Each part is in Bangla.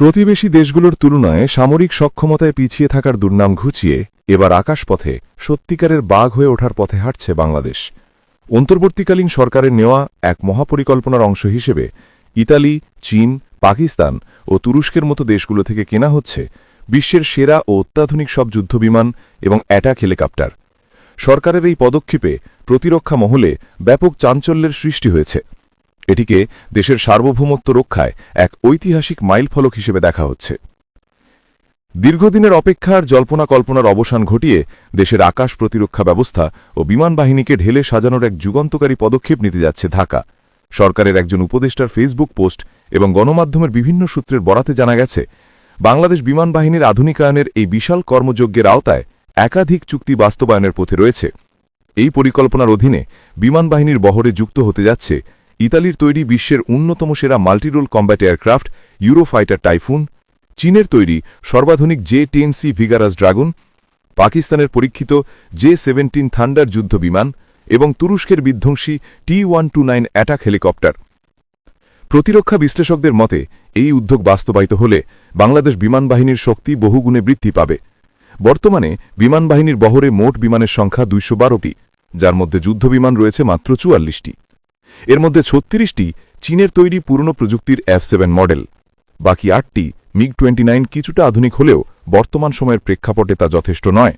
প্রতিবেশী দেশগুলোর তুলনায় সামরিক সক্ষমতায় পিছিয়ে থাকার দুর্নাম ঘুচিয়ে এবার আকাশপথে সত্যিকারের বাঘ হয়ে ওঠার পথে হাঁটছে বাংলাদেশ। অন্তর্বর্তীকালীন সরকারের নেওয়া এক মহাপরিকল্পনার অংশ হিসেবে ইতালি, চীন, পাকিস্তান ও তুরস্কের মতো দেশগুলো থেকে কেনা হচ্ছে বিশ্বের সেরা ও অত্যাধুনিক সব যুদ্ধবিমান এবং অ্যাটাক হেলিকপ্টার। সরকারের এই পদক্ষেপে প্রতিরক্ষা মহলে ব্যাপক চাঞ্চল্যের সৃষ্টি হয়েছে। এটিকে দেশের সার্বভৌমত্ব রক্ষায় এক ঐতিহাসিক মাইলফলক হিসেবে দেখা হচ্ছে। দীর্ঘদিনের অপেক্ষার জল্পনা কল্পনার অবসান ঘটিয়ে দেশের আকাশ প্রতিরক্ষা ব্যবস্থা ও বিমান বাহিনীকে ঢেলে সাজানোর এক যুগান্তকারী পদক্ষেপ নিতে যাচ্ছে ঢাকা। সরকারের একজন উপদেষ্টার ফেসবুক পোস্ট এবং গণমাধ্যমের বিভিন্ন সূত্রের বরাতে জানা গেছে, বাংলাদেশ বিমান বাহিনীর আধুনিকায়নের এই বিশাল কর্মযজ্ঞের আওতায় একাধিক চুক্তি বাস্তবায়নের পথে রয়েছে। এই পরিকল্পনার অধীনে বিমান বাহিনীর বহরে যুক্ত হতে যাচ্ছে ইতালির তৈরি বিশ্বের অন্যতম সেরা multirole combat aircraft, Eurofighter typhoon, চীনের তৈরি সর্বাধুনিক J ten C vigorous dragon, পাকিস্তানের পরীক্ষিত জে সেভেন্টিন থান্ডার যুদ্ধ বিমান এবং তুরস্কের বিধ্বংসী T one two nine attack helicopter. প্রতিরক্ষা বিশ্লেষকদের মতে, এই উদ্যোগ বাস্তবায়িত হলে বাংলাদেশ বিমান বাহিনীর শক্তি বহুগুণে বৃদ্ধি পাবে। বর্তমানে বিমান বাহিনীর বহরে মোট বিমানের সংখ্যা দুইশো যার মধ্যে যুদ্ধবিমান রয়েছে মাত্র চুয়াল্লিশটি। এর মধ্যে ছত্রিশটি চীনের তৈরি পুরনো প্রযুক্তির এফ সেভেন মডেল। বাকি আটটি মিগ টোয়েন্টি কিছুটা আধুনিক হলেও বর্তমান সময়ের প্রেক্ষাপটে তা যথেষ্ট নয়।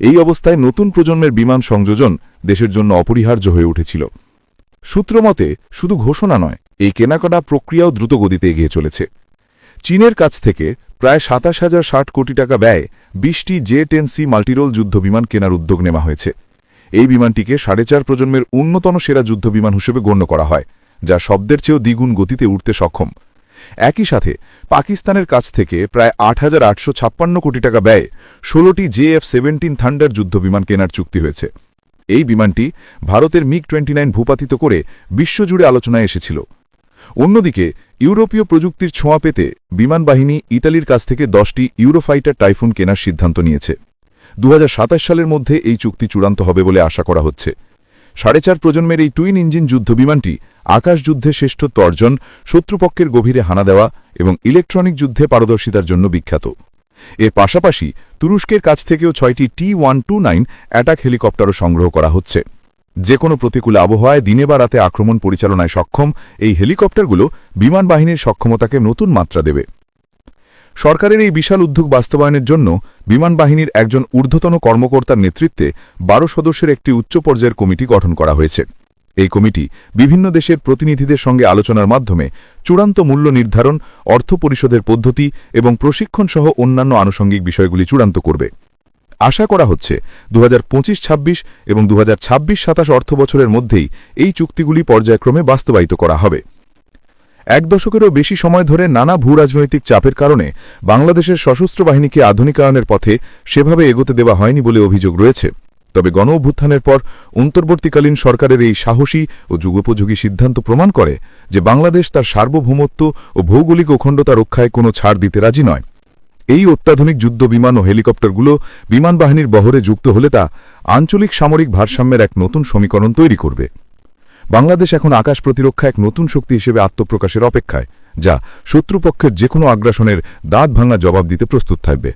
এই অবস্থায় নতুন প্রজন্মের বিমান সংযোজন দেশের জন্য অপরিহার্য হয়ে উঠেছিল। সূত্রমতে শুধু ঘোষণা নয়, এই কেনাকাটা প্রক্রিয়াও দ্রুতগতিতে এগিয়ে চলেছে। চীনের কাছ থেকে প্রায় সাতাশ হাজার ষাট কোটি টাকা ব্যয়ে বিশটি জে টেন সি মাল্টিরোল যুদ্ধবিমান কেনার উদ্যোগ নেওয়া হয়েছে। এই বিমানটিকে সাড়ে চার প্রজন্মের উন্নতন সেরা যুদ্ধ বিমান হিসেবে গণ্য করা হয়, যা শব্দের চেয়েও দ্বিগুণ গতিতে উঠতে সক্ষম। একই সাথে, পাকিস্তানের কাছ থেকে প্রায় আট হাজার আটশো ছাপ্পান্ন কোটি টাকা ব্যয়ে ষোলোটি জেএফ সেভেন্টিন থান্ডার যুদ্ধবিমান কেনার চুক্তি হয়েছে। এই বিমানটি ভারতের মিগ টোয়েন্টি নাইন ভূপাতিত করে বিশ্বজুড়ে আলোচনায় এসেছিল। অন্যদিকে, ইউরোপীয় প্রযুক্তির ছোঁয়া পেতে বিমান বাহিনী ইটালির কাছ থেকে দশটি ইউরোফাইটার টাইফুন কেনার সিদ্ধান্ত নিয়েছে। দু হাজার সাতাশ সালের মধ্যে এই চুক্তি চূড়ান্ত হবে বলে আশা করা হচ্ছে। সাড়ে চার প্রজন্মের এই টুইন ইঞ্জিন যুদ্ধবিমানটি আকাশ যুদ্ধে অর্জন শত্রুপক্ষের গভীরে হানা দেওয়া এবং ইলেকট্রনিক যুদ্ধে পারদর্শিতার জন্য বিখ্যাত। এর পাশাপাশি তুরস্কের কাছ থেকেও ছয়টি T one two nine attack হেলিকপ্টারও সংগ্রহ করা হচ্ছে। যে কোনো প্রতিকূল আবহাওয়ায় দিনে বা রাতে আক্রমণ পরিচালনায় সক্ষম এই হেলিকপ্টারগুলো বিমান বাহিনীর সক্ষমতাকে নতুন মাত্রা দেবে। সরকারের এই বিশাল উদ্যোগ বাস্তবায়নের জন্য বিমান বাহিনীর একজন ঊর্ধ্বতন কর্মকর্তার নেতৃত্বে বারো সদস্যের একটি উচ্চ পর্যায়ের কমিটি গঠন করা হয়েছে। এই কমিটি বিভিন্ন দেশের প্রতিনিধিদের সঙ্গে আলোচনার মাধ্যমে চূড়ান্ত মূল্য নির্ধারণ, অর্থ পরিশোধের পদ্ধতি এবং প্রশিক্ষণ সহ অন্যান্য আনুষঙ্গিক বিষয়গুলি চূড়ান্ত করবে। আশা করা হচ্ছে দু হাজার এবং দু হাজার ছাব্বিশ সাতাশ অর্থ বছরের মধ্যেই এই চুক্তিগুলি পর্যায়ক্রমে বাস্তবায়িত করা হবে। এক দশকেরও বেশি সময় ধরে নানা ভূরাজনৈতিক চাপের কারণে বাংলাদেশের সশস্ত্র বাহিনীকে আধুনিকায়নের পথে সেভাবে এগোতে দেওয়া হয়নি বলে অভিযোগ রয়েছে। তবে গণ অভ্যুত্থানের পর অন্তর্বর্তীকালীন সরকারের এই সাহসী ও যুগোপযোগী সিদ্ধান্ত প্রমাণ করে যে বাংলাদেশ তার সার্বভৌমত্ব ও ভৌগোলিক অখণ্ডতা রক্ষায় কোনো ছাড় দিতে রাজি নয়। এই অত্যাধুনিক যুদ্ধ বিমান ও হেলিকপ্টারগুলো বিমান বাহিনীর বহরে যুক্ত হলে তা আঞ্চলিক সামরিক ভারসাম্যের এক নতুন সমীকরণ তৈরি করবে। বাংলাদেশ এখন আকাশ প্রতিরক্ষা এক নতুন শক্তি হিসেবে আত্মপ্রকাশের অপেক্ষায়, যা শত্রুপক্ষের যে কোনো আগ্রাসনের দাঁত ভাঙা জবাব দিতে প্রস্তুত থাকবে।